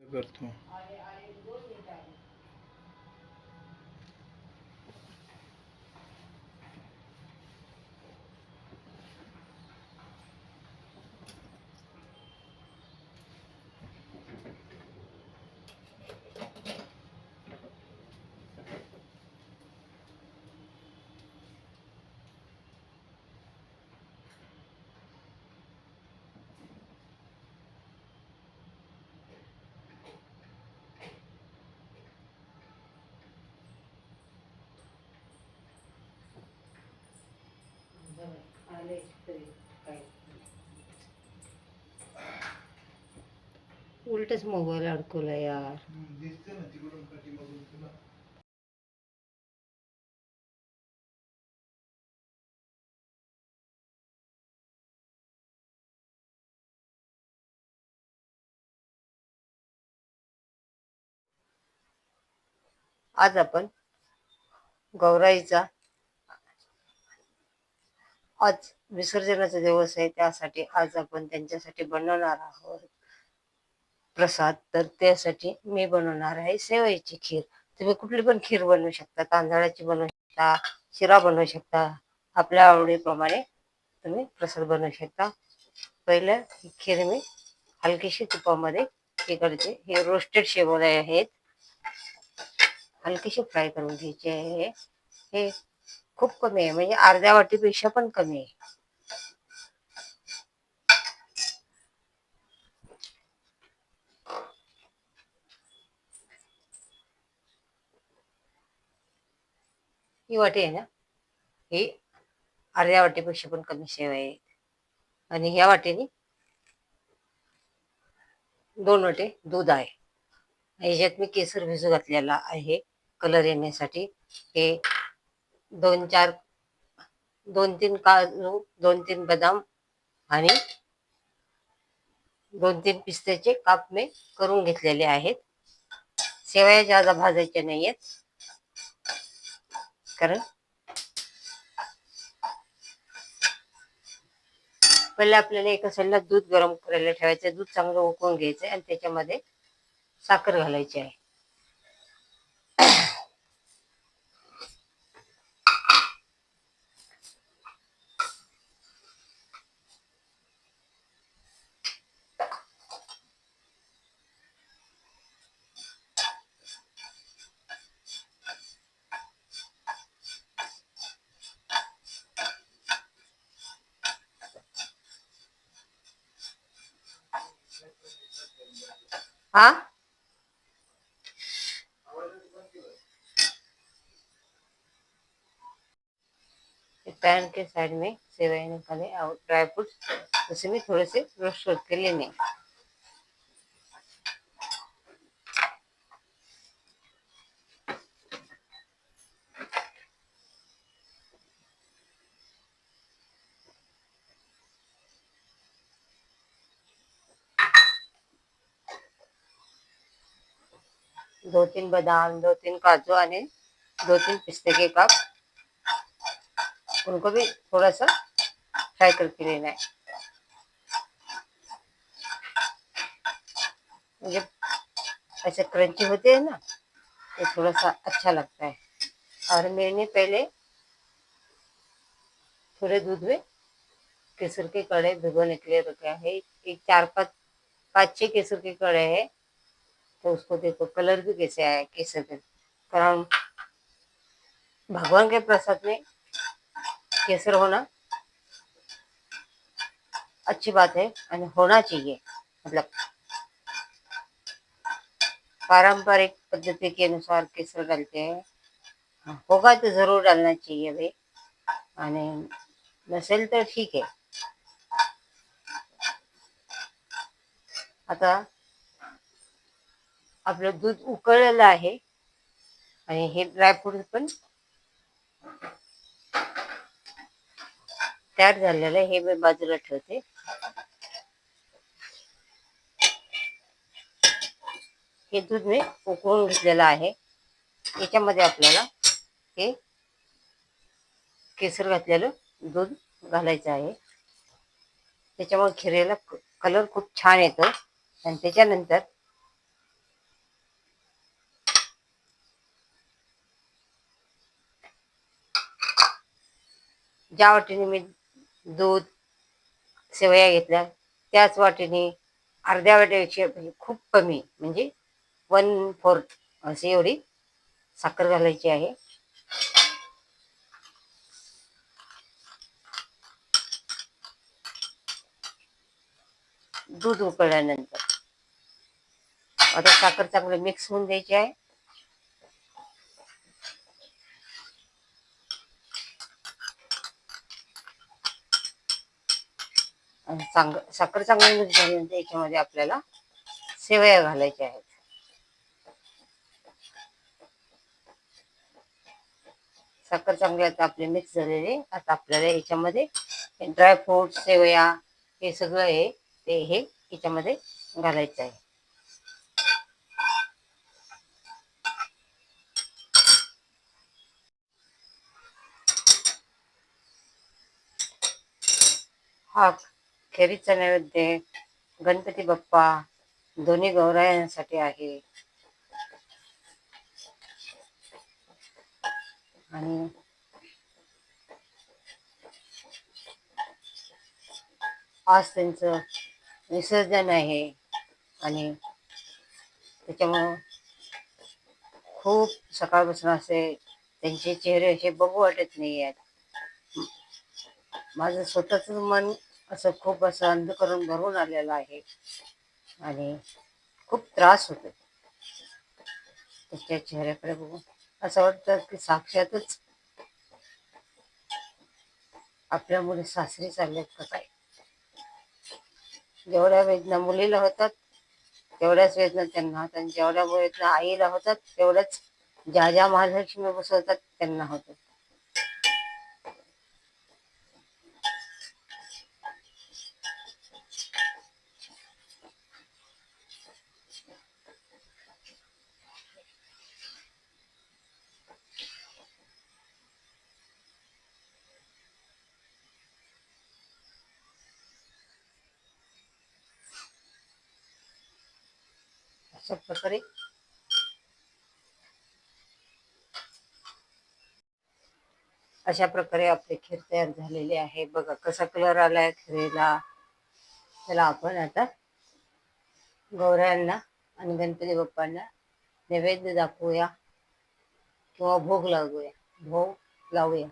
करतो उलटच मोबाईल अडकवला यार. आज आपण गौराईचा आज विसर्जनाचा दिवस आहे त्यासाठी आज आपण त्यांच्यासाठी बनवणार आहोत प्रसाद. तर त्यासाठी मी बनवणार आहे शेवयाची खीर. तुम्ही कुठली पण खीर बनवू शकता तांदळाची बनवू शकता शिरा बनवू शकता. आपल्या आवडीप्रमाणे तुम्ही प्रसाद बनवू शकता. पहिलं ही खीर मी हलकीशी तुपामध्ये हे करते. हे रोस्टेड शेवळे आहेत. हलकीशी फ्राय करून घ्यायचे आहे. हे खूप कमी आहे म्हणजे अर्ध्या वाटीपेक्षा पण कमी आहे. ही वाटी आहे ना ही अर्ध्या वाटीपेक्षा पण कमी शेव आहे. आणि ह्या वाटेने दोन वाटे दूध आहे. ह्याच्यात मी केसर भिजू घातलेला आहे. कलर येण्यासाठी हे दोन चार दोन तीन काजू दोन तीन बदाम आणि दोन तीन पिस्त्याचे काप मी करून घेतलेले आहेत. शेवया जादा भाजायच्या नाही आहेत कारण पहिले आपल्याला एका साईडला दूध गरम करायला ठेवायचं. दूध चांगलं उकळून घ्यायचं आणि त्याच्यामध्ये साखर घालायची आहे. हा? पैन के साइड में सेवई निकाले और ड्राई फ्रूट उसे भी थोड़े से रोस्ट करके लेने दो तीन बादाम दो तीन काजू आणि दो तीन पिस्ते के कप उनको भी थोड़ा सा फ्राई करके लेना है। जब ऐसे क्रंची होते हैं ना तो थोड़ा सा अच्छा लगता है। और मैंने पहले थोड़े दूध में केसर के कड़े भिगोने के लिए रखा है। एक चार पाँच पाँच छः केसर के कड़े हैं। तो उसको देखो कलर भी कैसे आया केसर के कारण भगवान के प्रसाद में केसर होना अच्छी बात है और होना चाहिए मतलब पारंपरिक पद्धति के अनुसार केसर डालते हैं। हाँ, होगा तो ज़रूर डालना चाहिए भाई नसेल तर ठीक आहे आता आपलं दूध उकळलेलं आहे. आणि हे ड्रायफ्रूट पण तयार झालेलं आहे. हे मी बाजूला ठेवते. हे दूध मी उकळून घेतलेलं आहे. याच्यामध्ये आपल्याला हे केसर घातलेलं दूध घालायचं आहे. त्याच्यामुळे खिरेला कलर खूप छान येतो. आणि त्याच्यानंतर ज्या वाटीने मी दूध शेवया घेतल्या त्याच वाटेने अर्ध्या वाटीपेक्षा म्हणजे खूप कमी म्हणजे वन फोर्थ अशी एवढी साखर घालायची आहे. दूध उकळल्यानंतर. आता साखर चांगलं मिक्स होऊन द्यायची आहे. आणि चांग साखर चांगली मिक्स म्हणजे झाल्यानंतर याच्यामध्ये आपल्याला शेवया घालायच्या आहेत. साखर चांगली आता आपली मिक्स झालेली आता आपल्याला याच्यामध्ये ड्रायफ्रूट शेवया हे सगळं आहे ते हे याच्यामध्ये घालायचं आहे. हा. खेरीचा नैवेद्य गणपती बाप्पा दोन्ही गौरायांसाठी आहे. आणि आज त्यांचं विसर्जन आहे. आणि त्याच्यामुळं खूप सकाळपासून असे त्यांचे चेहरे असे बघू वाटत नाही आहेत माझं स्वतःच मन असं खूप असं अंधकरण भरून आलेलं आहे. आणि खूप त्रास होतो त्याच्या चेहऱ्याकडे बघून असं वाटतं की साक्षातच आपल्या मुली सासरी चालल्यात का काय? जेवढ्या वेदना मुलीला होतात तेवढ्याच वेदना त्यांना होतात. आणि जेवढ्या वेदना आईला होतात तेवढ्याच ज्या ज्या महालक्ष्मी बसवतात त्यांना होतात. अशा प्रकारे. अशा प्रकारे आपले खीर तयार झालेले आहे. बघा कसा कलर आलाय खिरेला त्याला आपण आता गौऱ्यांना आणि गणपती बाप्पांना नैवेद्य दाखवूया किंवा भोग लागूया भोग लावूया.